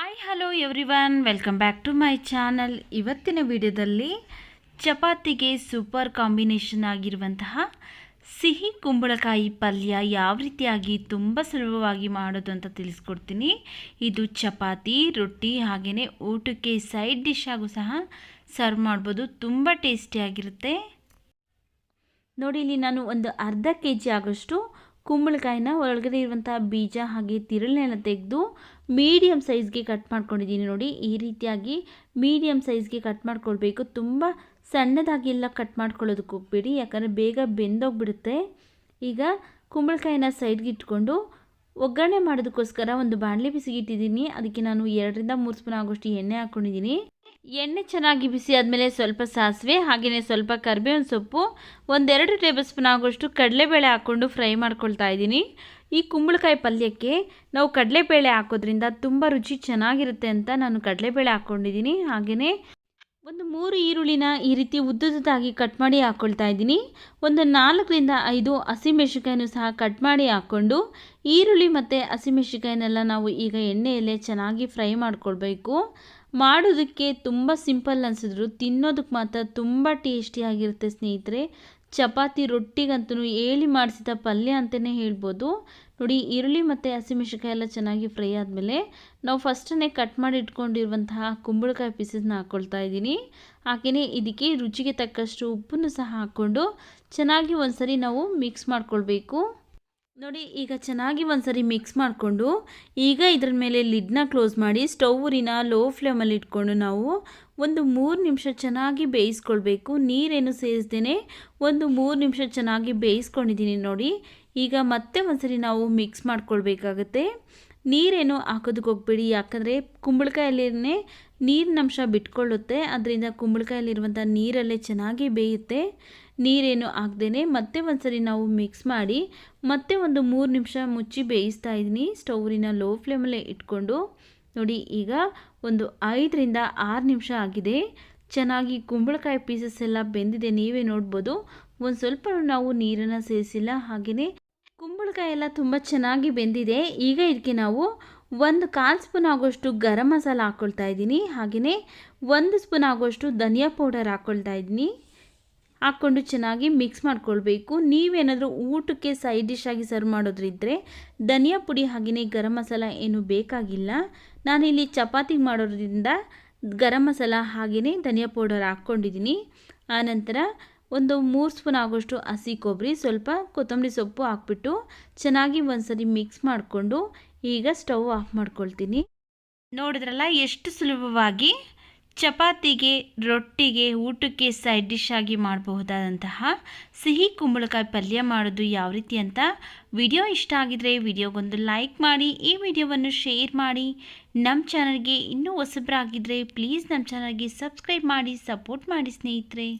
Hi hello everyone welcome back to my channel ಇವತ್ತಿನ ವಿಡಿಯೋದಲ್ಲಿ ಚಪಾತಿಗೆ ಸೂಪರ್ ಕಾಂಬಿನೇಷನ್ ಆಗಿರುವಂತಹ ಸಿಹಿ ಕುಂಬಳಕಾಯಿ ಪಲ್ಯ ಯಾವ ರೀತಿಯಾಗಿ ತುಂಬ ಸುಲಭವಾಗಿ ಮಾಡೋದು ಅಂತ ತಿಳಿಸ್ಕೊಡ್ತೀನಿ. ಇದು ಚಪಾತಿ, ರೊಟ್ಟಿ ಹಾಗೆಯೇ ಊಟಕ್ಕೆ ಸೈಡ್ ಡಿಶ್ ಆಗು ಸಹ ಸರ್ವ್ ಮಾಡ್ಬೋದು. ತುಂಬ ಟೇಸ್ಟಿಯಾಗಿರುತ್ತೆ ನೋಡಿ, ಇಲ್ಲಿ ನಾನು ಒಂದು ಅರ್ಧ ಕೆ ಜಿ ಆಗೋಷ್ಟು ಕುಂಬಳಕಾಯಿನ ಒಳಗಡೆ ಇರುವಂತಹ ಬೀಜ ಹಾಗೆ ತಿರುಳನ್ನೆಲ್ಲ ತೆಗೆದು ಮೀಡಿಯಮ್ ಸೈಜ್ಗೆ ಕಟ್ ಮಾಡ್ಕೊಂಡಿದ್ದೀನಿ ನೋಡಿ. ಈ ರೀತಿಯಾಗಿ ಮೀಡಿಯಮ್ ಸೈಜ್ಗೆ ಕಟ್ ಮಾಡ್ಕೊಳ್ಬೇಕು. ತುಂಬ ಸಣ್ಣದಾಗೆಲ್ಲ ಕಟ್ ಮಾಡ್ಕೊಳ್ಳೋದಕ್ಕೆ ಹೋಗ್ಬೇಡಿ. ಯಾಕಂದರೆ ಬೇಗ ಬೆಂದೋಗ್ಬಿಡುತ್ತೆ. ಈಗ ಕುಂಬಳಕಾಯಿನ ಸೈಡ್ಗೆ ಇಟ್ಕೊಂಡು ಒಗ್ಗರಣೆ ಮಾಡೋದಕ್ಕೋಸ್ಕರ ಒಂದು ಬಾಣಲೆ ಬಿಸಿಗಿಟ್ಟಿದ್ದೀನಿ ಅದಕ್ಕೆ ನಾನು ಎರಡರಿಂದ ಮೂರು ಸ್ಪೂನ್ ಆಗೋಷ್ಟು ಎಣ್ಣೆ ಹಾಕ್ಕೊಂಡಿದ್ದೀನಿ ಎಣ್ಣೆ ಚೆನ್ನಾಗಿ ಬಿಸಿ ಆದಮೇಲೆ ಸ್ವಲ್ಪ ಸಾಸಿವೆ ಹಾಗೆಯೇ ಸ್ವಲ್ಪ ಕರಿಬೇವಿನ ಸೊಪ್ಪು, ಒಂದೆರಡು ಟೇಬಲ್ ಸ್ಪೂನ್ ಆಗೋಷ್ಟು ಕಡಲೆಬೇಳೆ ಹಾಕ್ಕೊಂಡು ಫ್ರೈ ಮಾಡ್ಕೊಳ್ತಾ ಇದ್ದೀನಿ. ಈ ಕುಂಬಳಕಾಯಿ ಪಲ್ಯಕ್ಕೆ ನಾವು ಕಡಲೆಬೇಳೆ ಹಾಕೋದ್ರಿಂದ ತುಂಬ ರುಚಿ ಚೆನ್ನಾಗಿರುತ್ತೆ ಅಂತ ನಾನು ಕಡಲೆಬೇಳೆ ಹಾಕ್ಕೊಂಡಿದ್ದೀನಿ. ಹಾಗೆಯೇ ಒಂದು ಮೂರು ಈರುಳ್ಳಿನ ಈ ರೀತಿ ಉದ್ದುದ್ದಾಗಿ ಕಟ್ ಮಾಡಿ ಹಾಕ್ಕೊಳ್ತಾ ಇದ್ದೀನಿ. ಒಂದು ನಾಲ್ಕರಿಂದ ಐದು ಹಸಿಮೆಣಸಿಕಾಯನ್ನು ಸಹ ಕಟ್ ಮಾಡಿ ಹಾಕ್ಕೊಂಡು ಈರುಳ್ಳಿ ಮತ್ತು ಹಸಿಮೆಣಸಿಕಾಯನ್ನೆಲ್ಲ ನಾವು ಈಗ ಎಣ್ಣೆಯಲ್ಲೇ ಚೆನ್ನಾಗಿ ಫ್ರೈ ಮಾಡಿಕೊಳ್ಬೇಕು. ಮಾಡೋದಕ್ಕೆ ತುಂಬ ಸಿಂಪಲ್ ಅನಿಸಿದ್ರು. ತಿನ್ನೋದಕ್ಕೆ ಮಾತ್ರ ತುಂಬ ಟೇಸ್ಟಿಯಾಗಿರುತ್ತೆ ಸ್ನೇಹಿತರೆ. ಚಪಾತಿ ರೊಟ್ಟಿಗಂತೂ ಹೇಳಿ ಮಾಡಿಸಿದ ಪಲ್ಯ ಅಂತಲೇ ಹೇಳ್ಬೋದು. ನೋಡಿ, ಈರುಳ್ಳಿ ಮತ್ತು ಹಸಿಮೆಣಸಿಕಾಯಿ ಎಲ್ಲ ಚೆನ್ನಾಗಿ ಫ್ರೈ ಆದಮೇಲೆ ನಾವು ಫಸ್ಟನ್ನೇ ಕಟ್ ಮಾಡಿ ಇಟ್ಕೊಂಡಿರುವಂತಹ ಕುಂಬಳಕಾಯಿ ಪೀಸಸ್ನ ಹಾಕ್ಕೊಳ್ತಾ ಇದ್ದೀನಿ. ಹಾಗೆಯೇ ಇದಕ್ಕೆ ರುಚಿಗೆ ತಕ್ಕಷ್ಟು ಉಪ್ಪನ್ನು ಸಹ ಹಾಕ್ಕೊಂಡು ಚೆನ್ನಾಗಿ ಒಂದ್ಸರಿ ನಾವು ಮಿಕ್ಸ್ ಮಾಡ್ಕೊಳ್ಬೇಕು. ನೋಡಿ, ಈಗ ಚೆನ್ನಾಗಿ ಒಂದ್ಸರಿ ಮಿಕ್ಸ್ ಮಾಡಿಕೊಂಡು, ಈಗ ಇದ್ರ ಮೇಲೆ ಲಿಡ್ನ ಕ್ಲೋಸ್ ಮಾಡಿ ಸ್ಟೌವ್ರಿನ ಲೋ ಫ್ಲೇಮಲ್ಲಿ ಇಟ್ಕೊಂಡು ನಾವು ಒಂದು ಮೂರು ನಿಮಿಷ ಚೆನ್ನಾಗಿ ಬೇಯಿಸ್ಕೊಳ್ಬೇಕು. ನೀರೇನು ಸೇರಿಸ್ದೇ ಒಂದು ಮೂರು ನಿಮಿಷ ಚೆನ್ನಾಗಿ ಬೇಯಿಸ್ಕೊಂಡಿದ್ದೀನಿ ನೋಡಿ. ಈಗ ಮತ್ತೆ ಒಂದ್ಸರಿ ನಾವು ಮಿಕ್ಸ್ ಮಾಡ್ಕೊಳ್ಬೇಕಾಗತ್ತೆ. ನೀರೇನು ಹಾಕೋದಕ್ಕೆ ಹೋಗ್ಬೇಡಿ. ಯಾಕಂದರೆ ಕುಂಬಳಕಾಯಲ್ಲಿನೇ ನೀರಿನ ಅಂಶ ಬಿಟ್ಕೊಳ್ಳುತ್ತೆ. ಅದರಿಂದ ಕುಂಬಳಕಾಯಲ್ಲಿರುವಂಥ ನೀರಲ್ಲೇ ಚೆನ್ನಾಗಿ ಬೇಯುತ್ತೆ. ನೀರೇನು ಹಾಕ್ದೇ ಮತ್ತೆ ಒಂದ್ಸರಿ ನಾವು ಮಿಕ್ಸ್ ಮಾಡಿ ಮತ್ತೆ ಒಂದು ಮೂರು ನಿಮಿಷ ಮುಚ್ಚಿ ಬೇಯಿಸ್ತಾ ಇದ್ದೀನಿ. ಸ್ಟೌರಿನ ಲೋ ಫ್ಲೇಮಲ್ಲೇ ಇಟ್ಕೊಂಡು. ನೋಡಿ, ಈಗ ಒಂದು ಐದರಿಂದ ಆರು ನಿಮಿಷ ಆಗಿದೆ. ಚೆನ್ನಾಗಿ ಕುಂಬಳಕಾಯಿ ಪೀಸಸ್ ಎಲ್ಲ ಬೆಂದಿದೆ. ನೀವೇ ನೋಡ್ಬೋದು. ಒಂದು ಸ್ವಲ್ಪ ನಾವು ನೀರನ್ನು ಸೇರಿಸಿಲ್ಲ. ಹಾಗೆಯೇ ಕುಂಬಳಕಾಯಿ ಎಲ್ಲ ತುಂಬ ಚೆನ್ನಾಗಿ ಬೆಂದಿದೆ. ಈಗ ಇದಕ್ಕೆ ನಾವು ಒಂದು ಕಾಲು ಸ್ಪೂನ್ ಆಗೋಷ್ಟು ಗರಂ ಮಸಾಲ ಹಾಕ್ಕೊಳ್ತಾ ಇದ್ದೀನಿ. ಹಾಗೆಯೇ ಒಂದು ಸ್ಪೂನ್ ಆಗೋಷ್ಟು ಧನಿಯಾ ಪೌಡರ್ ಹಾಕ್ಕೊಳ್ತಾ ಇದ್ದೀನಿ. ಹಾಕ್ಕೊಂಡು ಚೆನ್ನಾಗಿ ಮಿಕ್ಸ್ ಮಾಡ್ಕೊಳ್ಬೇಕು. ನೀವೇನಾದರೂ ಊಟಕ್ಕೆ ಸೈಡ್ ಡಿಶ್ ಆಗಿ ಸರ್ವ್ ಮಾಡೋದ್ರಿದ್ದರೆ ಧನಿಯಾ ಪುಡಿ ಹಾಗೆಯೇ ಗರಂ ಮಸಾಲ ಏನು ಬೇಕಾಗಿಲ್ಲ. ನಾನಿಲ್ಲಿ ಚಪಾತಿ ಮಾಡೋದ್ರಿಂದ ಗರಂ ಮಸಾಲ ಹಾಗೆಯೇ ಧನಿಯಾ ಪೌಡರ್ ಹಾಕ್ಕೊಂಡಿದ್ದೀನಿ. ಆನಂತರ ಒಂದು ಮೂರು ಸ್ಪೂನ್ ಆಗೋಷ್ಟು ಹಸಿ ಕೊಬ್ಬರಿ, ಸ್ವಲ್ಪ ಕೊತ್ತಂಬರಿ ಸೊಪ್ಪು ಹಾಕ್ಬಿಟ್ಟು ಚೆನ್ನಾಗಿ ಒಂದ್ಸರಿ ಮಿಕ್ಸ್ ಮಾಡಿಕೊಂಡು ಈಗ ಸ್ಟವ್ ಆಫ್ ಮಾಡ್ಕೊಳ್ತೀನಿ. ನೋಡಿದ್ರಲ್ಲ ಎಷ್ಟು ಸುಲಭವಾಗಿ ಚಪಾತಿಗೆ, ರೊಟ್ಟಿಗೆ, ಊಟಕ್ಕೆ ಸೈಡ್ ಡಿಶ್ ಆಗಿ ಮಾಡಬಹುದಾದಂತಹ ಸಿಹಿ ಕುಂಬಳಕಾಯಿ ಪಲ್ಯ ಮಾಡೋದು ಯಾವ ರೀತಿ ಅಂತ ವಿಡಿಯೋ ಇಷ್ಟ ಆಗಿದ್ರೆ ವಿಡಿಯೋಗೊಂದು ಲೈಕ್ ಮಾಡಿ, ಈ ವಿಡಿಯೋವನ್ನು ಶೇರ್ ಮಾಡಿ. ನಮ್ಮ ಚಾನಲ್ಗೆ ಇನ್ನೂ ಹೊಸಬ್ರಾಗಿದ್ದರೆ ಪ್ಲೀಸ್ ನಮ್ಮ ಚಾನಲ್ಗೆ ಸಬ್ಸ್ಕ್ರೈಬ್ ಮಾಡಿ ಸಪೋರ್ಟ್ ಮಾಡಿ ಸ್ನೇಹಿತರೆ.